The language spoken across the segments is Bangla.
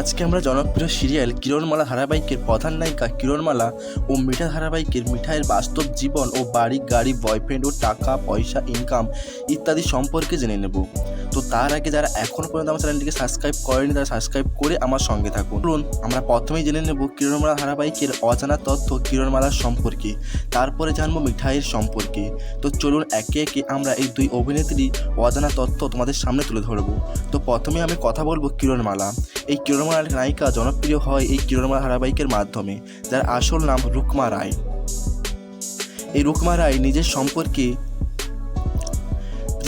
আজকে আমরা জনপ্রিয় সিরিয়াল কিরণমালা ধারাবাহিকের প্রধান নায়িকা কিরণমালা ও মিঠা ধারাবাহিকের মিঠাইয়ের বাস্তব জীবন ও বাড়ি, গাড়ি বয়ফ্রেন্ড ও টাকা, পয়সা ইনকাম ইত্যাদি সম্পর্কে জেনে নেব। তো তার আগে যারা এখনও পর্যন্ত আমার চ্যানেলটিকে সাবস্ক্রাইব করেনি, তারা সাবস্ক্রাইব করে আমার সঙ্গে থাকুন। বলুন আমরা প্রথমেই জেনে নেব কিরণমালা ধারাবাহিকের অজানা তথ্য কিরণমালার সম্পর্কে। তারপরে জানব মিঠাইয়ের সম্পর্কে। তো চলুন, একে একে আমরা এই দুই অভিনেত্রী অজানা তথ্য তোমাদের সামনে তুলে ধরবো। তো প্রথমে আমি কথা বলব কিরণমালা। এই কিরণমালার নায়িকা জনপ্রিয় হয় এই কিরণমালা ধারাবাহিকের মাধ্যমে, যার আসল নাম রুকমা রায়। এই রুকমা রায় নিজের সম্পর্কে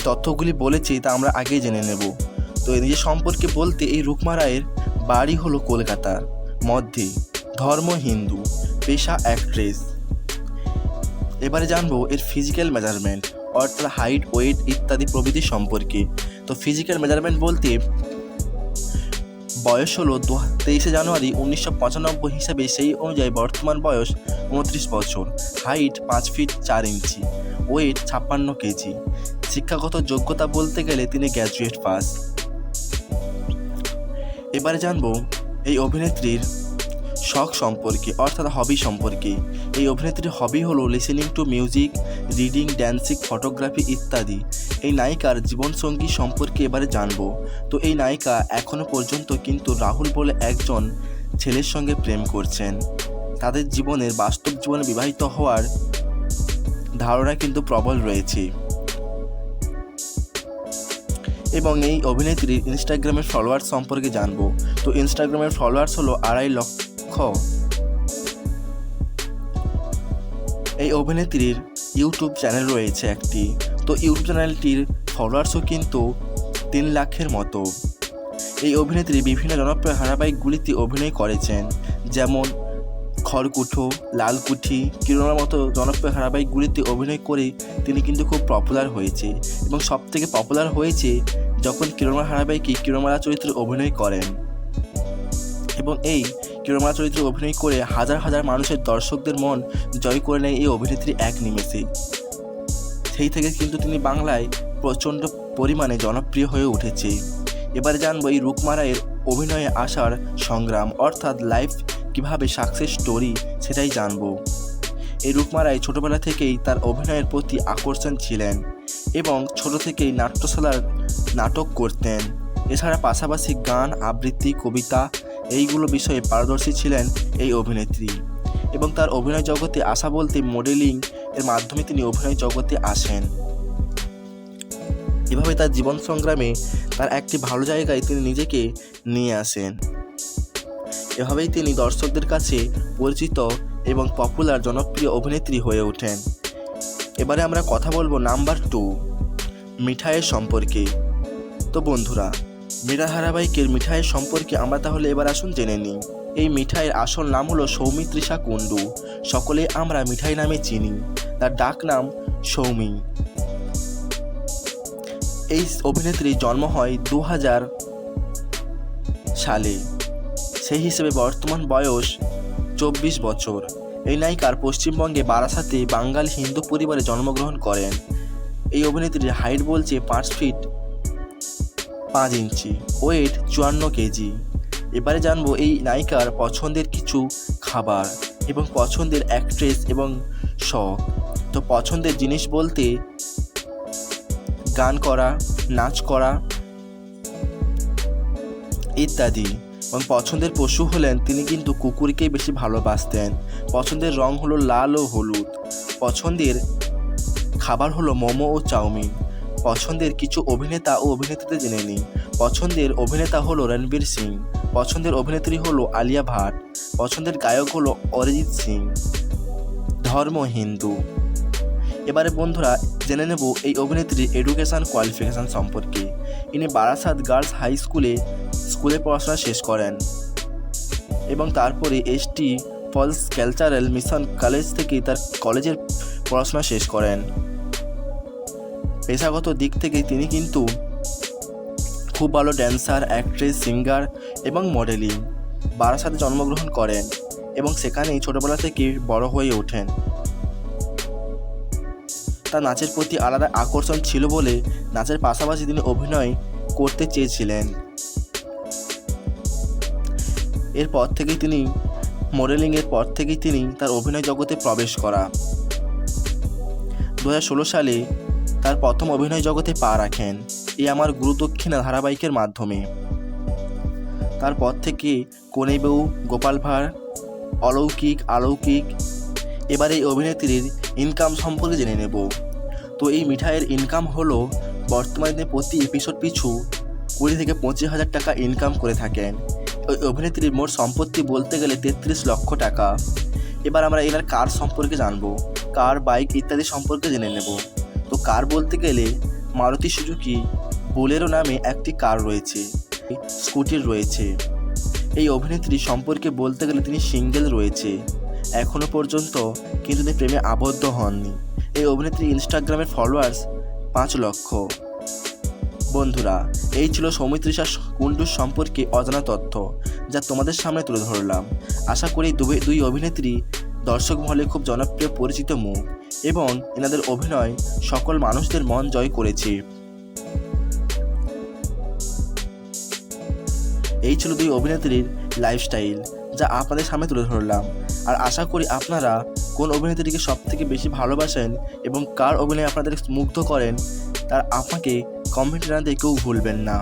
তথ্যগুলি বলেছে তা আমরা আগেই জেনে নেব। তো নিজের সম্পর্কে বলতে এই রুকমা রায়ের বাড়ি হলো কলকাতার মধ্যে ধর্ম হিন্দু, পেশা অ্যাক্ট্রেস এবারে জানব এর ফিজিক্যাল মেজারমেন্ট অর্থাৎ হাইট ওয়েট ইত্যাদি প্রভৃতি সম্পর্কে। তো ফিজিক্যাল মেজারমেন্ট বলতে বয়স হলো তেইশে জানুয়ারি উনিশশো পঁচানব্বই হিসাবে সেই অনুযায়ী বর্তমান বয়স উনত্রিশ বছর। হাইট পাঁচ ফিট চার ইঞ্চি। ওয়েট ছাপ্পান্ন কেজি। শিক্ষাগত যোগ্যতা বলতে গেলে তিনি গ্র্যাজুয়েট পাস এবারে জানব এই অভিনেত্রীর শখ সম্পর্কে, অর্থাৎ হবি সম্পর্কে। এই অভিনেত্রীর হবি হলো listening to music reading dancing photography ইত্যাদি। এই নায়িকার জীবনসঙ্গী সম্পর্কে এবারে জানব। তো এই নায়িকা এখনও পর্যন্ত কিন্তু রাহুল বলে একজন ছেলের সঙ্গে প্রেম করছেন। তাদের জীবনের বাস্তব জীবনে বিবাহিত হওয়ার ধারণা কিন্তু প্রবল রয়েছে। এবং এই অভিনেত্রীর ইনস্টাগ্রামের ফলোয়ার্স সম্পর্কে জানব। তো ইনস্টাগ্রামের ফলোয়ার্স হলো আড়াই লক্ষ। এই অভিনেত্রীর ইউটিউব চ্যানেল রয়েছে একটি। তো ইউটিউব চ্যানেলটির ফলোয়ার্সও কিন্তু তিন লাখের মতো। এই অভিনেত্রী বিভিন্ন জনপ্রিয় ধারাবাহিকগুলিতে অভিনয় করেছেন, যেমন খড়কুঠো, লালকুঠি, কিরণার মতো জনপ্রিয় ধারাবাহিকগুলিতে অভিনয় করে তিনি কিন্তু খুব পপুলার হয়েছে। এবং সবথেকে পপুলার হয়েছে যখন কিরণমালা ধারাবাহিকে কিরণমালা চরিত্রে অভিনয় করেন। এবং এই কিরণমালা চরিত্রে অভিনয় করে হাজার হাজার মানুষের দর্শকদের মন জয় করে নেয় এই অভিনেত্রী এক নিমেষে সেই থেকে কিন্তু তিনি বাংলায় প্রচণ্ড পরিমাণে জনপ্রিয় হয়ে উঠেছে। এবারে জানব এই রুকমা রায়ের অভিনয়ে আসার সংগ্রাম, অর্থাৎ লাইফ কীভাবে সাকসেস স্টোরি সেটাই জানব। এই রুকমা রায় ছোটোবেলা থেকেই তার অভিনয়ের প্রতি আকর্ষণ ছিলেন এবং ছোট থেকেই নাট্যশালার নাটক করতেন। এছাড়া পাশাপাশি গান, আবৃত্তি, কবিতা এইগুলো বিষয়ে পারদর্শী ছিলেন এই অভিনেত্রী। এবং তার অভিনয় জগতে আসা বলতে মডেলিং এর মাধ্যমে তিনি অভিনয় জগতে আসেন। এভাবে তার জীবন সংগ্রামে তার একটি ভালো জায়গায় তিনি নিজেকে নিয়ে আসেন। এভাবেই তিনি দর্শকদের কাছে পরিচিত এবং পপুলার জনপ্রিয় অভিনেত্রী হয়ে ওঠেন। এবারে আমরা কথা বলব নাম্বার টু মিঠাইয়ের সম্পর্কে। তো বন্ধুরা মিঠা ধারাবাহিকের মিঠাইয়ের সম্পর্কে আমরা তাহলে এবার আসুন জেনে নিই। এই মিঠাইয়ের আসল নাম হলো সৌমিত্রিষা কুণ্ডু। সকলে আমরা মিঠাই নামে চিনি। তার ডাক নাম সৌমি। এই অভিনেত্রীর জন্ম হয় দু হাজার সালে। সেই হিসেবে বর্তমান বয়স চব্বিশ বছর। এই নায়িকার পশ্চিমবঙ্গে বারাসাতে বাঙালি হিন্দু পরিবারে জন্মগ্রহণ করেন। এই অভিনেত্রীর হাইট বলছে পাঁচ ফিট পাঁচ ইঞ্চি ওয়েট চুয়ান্ন কেজি। এবারে জানব এই নায়িকার পছন্দের কিছু খাবার এবং পছন্দের অ্যাক্ট্রেস এবং শখ। তো পছন্দের জিনিস বলতে গান করা, নাচ করা ইত্যাদি। এবং পছন্দের পশু হলেন, তিনি কিন্তু কুকুরকেই বেশি ভালোবাসতেন। পছন্দের রং হলো লাল ও হলুদ। পছন্দের খাবার হলো মোমো ও চাউমিন। পছন্দের কিছু অভিনেতা ও অভিনেত্রীদের জেনে নিই। পছন্দের অভিনেতা হলো রণবীর সিং। পছন্দের অভিনেত্রী হলো আলিয়া ভাট। পছন্দের গায়ক হলো অরিজিৎ সিং। ধর্ম হিন্দু। এবারে বন্ধুরা, জেনে নেব এই অভিনেত্রীর এডুকেশন কোয়ালিফিকেশন সম্পর্কে। ইনি বারাসাত গার্লস হাই স্কুলে স্কুলে পড়াশোনা শেষ করেন। এবং তারপরে ST Paul's cultural mission college থেকে তার কলেজের পড়াশোনা শেষ করেন। পেশাগত দিক থেকে তিনি কিন্তু খুব ভালো ড্যান্সার অ্যাক্ট্রেস সিঙ্গার এবং মডেলিং বারাসাতে জন্মগ্রহণ করেন এবং সেখানেই ছোটবেলা থেকে বড় হয়ে ওঠেন। তার নাচের প্রতি আলাদা আকর্ষণ ছিল বলে নাচের পাশাপাশি তিনি অভিনয় করতে চেয়েছিলেন। এরপর থেকেই তিনি মডেলিংয়ের পর থেকেই তিনি তার অভিনয় জগতে প্রবেশ করা। দু সালে তার প্রথম অভিনয় জগতে পা রাখেন এই আমার গুরু দক্ষিণা ধারাবাহিকের মাধ্যমে। তারপর থেকে কনে বউ, গোপাল ভাঁড়, অলৌকিক, আলৌকিক, এবার এই অভিনেত্রীর ইনকাম সম্পর্কে জেনে নেব। তো এই মিঠাইয়ের ইনকাম হলো বর্তমানে প্রতি এপিসোড পিছু কুড়ি থেকে পঁচিশ হাজার টাকা ইনকাম করে থাকেন। ওই অভিনেত্রীর মোট সম্পত্তি বলতে গেলে তেত্রিশ লক্ষ টাকা। এবার আমরা এনার কার সম্পর্কে জানব, কার, বাইক ইত্যাদি সম্পর্কে জেনে নেব। কার বলতে গেলে মারুতি সুজুকি বোলেরো নামে একটি কার রয়েছে, স্কুটির রয়েছে। এই অভিনেত্রী সম্পর্কে বলতে গেলে তিনি সিঙ্গেল রয়েছে। এখনও পর্যন্ত কিন্তু তিনি প্রেমে আবদ্ধ হননি। এই অভিনেত্রী ইনস্টাগ্রামের ফলোয়ার্স পাঁচ লক্ষ। বন্ধুরা, এই ছিল সৌমিত্রিষা কুণ্ডুর সম্পর্কে অজানা তথ্য, যা তোমাদের সামনে তুলে ধরলাম। আশা করি দুই দুই অভিনেত্রী দর্শক মহলে খুব জনপ্রিয় পরিচিত মুখ এবং এনাদের অভিনয় সকল মানুষদের মন জয় করেছে। এই ছিল দুই অভিনেত্রীর লাইফস্টাইল যা আপনাদের সামনে তুলে ধরলাম। আর আশা করি আপনারা কোন অভিনেত্রীকে সব থেকে বেশি ভালোবাসেন এবং কার অভিনয় আপনাদের মুগ্ধ করেন তার আমাকে কমেন্টে জানাতে কেউ ভুলবেন না।